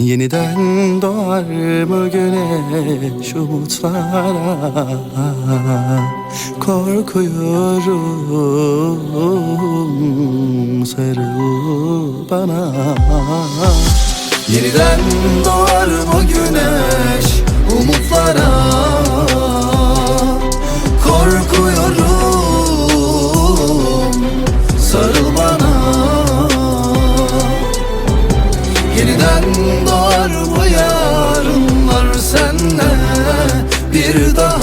Yeniden doğar mı güneş umutlara? Korkuyorum sarıl bana. Yeniden doğar mı güneş Yeniden doğar mı yarınlar senle Bir daha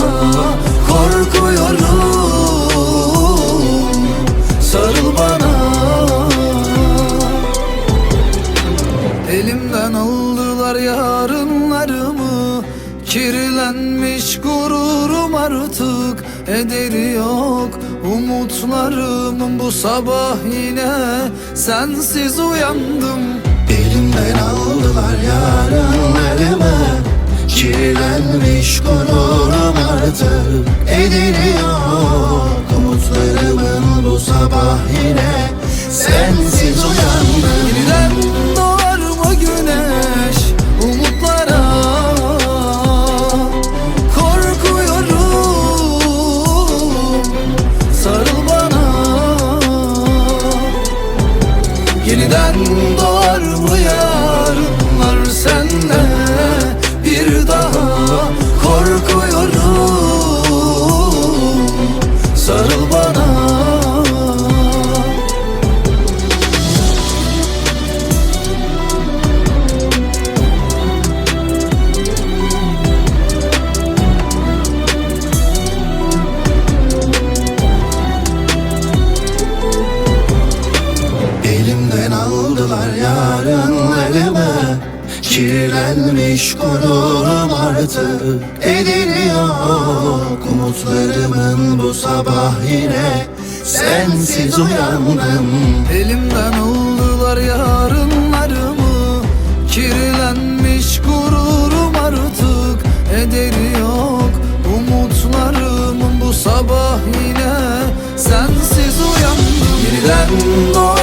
korkuyorum. Sarıl bana. Elimden aldılar yarınlarımı. Kirlenmiş gururum artık. Ederi yok umutlarımın. Bu sabah yine sensiz uyandım. Elimden yok umutlarımın Bu sabah yine. Sensiz uyandım. Yeniden doğar mı güneş umutlara? Korkuyorum. Sarıl bana. Yeniden doğar Kirlenmiş gururum artık. Ediliyor Umutlarımın bu sabah yine. Sensiz uyandım. Elimden aldılar yarınlarımı. Kirlenmiş gururum artık. Ederi yok Umutlarımın bu sabah yine. Sensiz uyandım. Yeniden doğdum